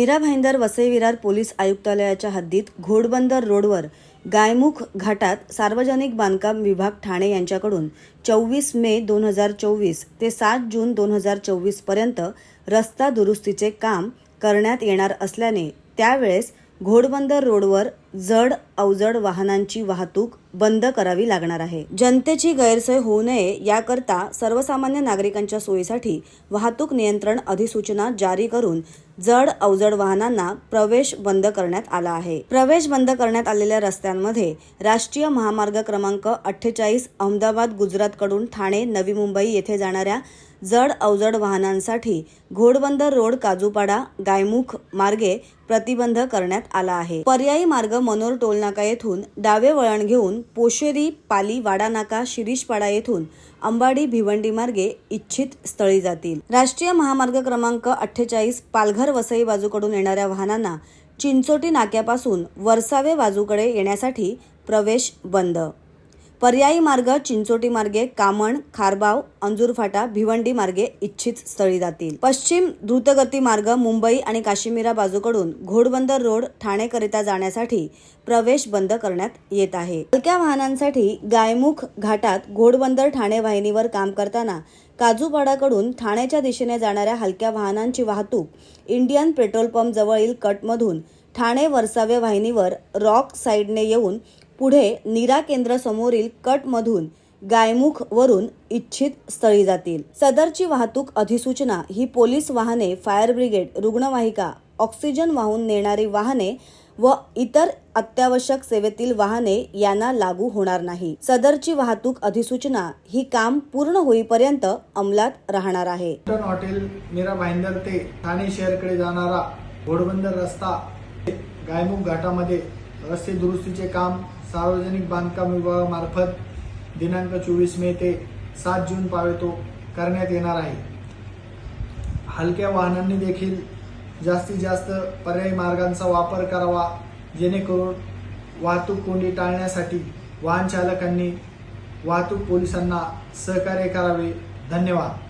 Mira Bhayandar Vasai Virar police आयुक्तालयाच्या हद्दीत घोडबंदर रोडवर गायमुख घाटात सार्वजनिक बांधकाम विभाग ठाणे यांच्याकडून चोवीस मे दोन हजार चोवीस ते सात जून दोन हजार चोवीसपर्यंत रस्ता दुरुस्तीचे काम करण्यात येणार असल्याने त्यावेळेस घोडबंदर रोडवर जड अवजड वाहनांची वाहतूक बंद करावी लागणार आहे. जनतेची गैरसोय होऊ नये याकरता सर्वसामान्य नागरिकांच्या सोयीसाठी वाहतूक नियंत्रण अधिसूचना जारी करून जड अवजड वाहनांना प्रवेश बंद करण्यात आला आहे. प्रवेश बंद करण्यात आलेल्या रस्त्यांमध्ये राष्ट्रीय महामार्ग क्रमांक अठ्ठेचाळीस अहमदाबाद गुजरातकडून ठाणे नवी मुंबई येथे जाणाऱ्या जड अवजड वाहनांसाठी घोडबंदर रोड काजूपाडा गायमुख मार्गे प्रतिबंध करण्यात आला आहे. पर्यायी मार्ग मनोर टोलनाका येथून डावे वळण घेऊन पोशेरी पाली वाडानाका शिरीषपाडा येथून अंबाडी भिवंडी मार्गे इच्छित स्थळी जातील. राष्ट्रीय महामार्ग क्रमांक अठ्ठेचाळीस पालघर वसई बाजूकडून येणाऱ्या वाहनांना चिंचोटी नाक्यापासून वरसावे बाजूकडे येण्यासाठी प्रवेश बंद पर्यायी मार्ग चिंचोटी मार्गे कामण खारबाव अंजूर फाटा भिवंडी मार्गे इच्छित स्थळी जातील. पश्चिम द्रुतगती मार्ग मुंबई आणि काश्मीरा बाजूकडून घोडबंदर रोड ठाणेकरिता जाण्यासाठी प्रवेश बंद करण्यात येत आहे. हलक्या वाहनांसाठी गायमुख घाटात घोडबंदर ठाणे वाहिनीवर काम करताना काजूपाडाकडून ठाण्याच्या दिशेने जाणाऱ्या हलक्या वाहनांची वाहतूक इंडियन पेट्रोल पंप जवळील कटमधून ठाणे वर्सावे वाहिनीवर रॉक साईडने येऊन पुढे नीरा केंद्र समोरील कटमधून गायमुख वरून इच्छित स्थळी जातील. सदरची वाहतूक अधिसूचना ही पोलीस वाहने फायर ब्रिगेड रुग्णवाहिका ऑक्सिजन वाहून नेणारी वाहने व इतर अत्यावश्यक सेवेतील वाहने यांना लागू होणार नाही. सदरची वाहतूक अधिसूचना ही काम पूर्ण होईपर्यंत अंमलात राहणार आहे. हॉटेल मीरा भाईंदर ते ठाणे शहरकडे जाणारा घोडबंदर रस्ता गायमुख घाटामध्ये रस्ते दुरुस्तीचे काम सार्वजनिक बांधकाम विभागामार्फत दिनांक चोवीस मे ते सात जून पावेतो करण्यात येणार आहे. हलक्या वाहनांनी देखील जास्तीत जास्त पर्यायी मार्गांचा वापर करावा जेणेकरून वाहतूक कोंडी टाळण्यासाठी वाहन चालकांनी वाहतूक पोलिसांना सहकार्य करावे. धन्यवाद.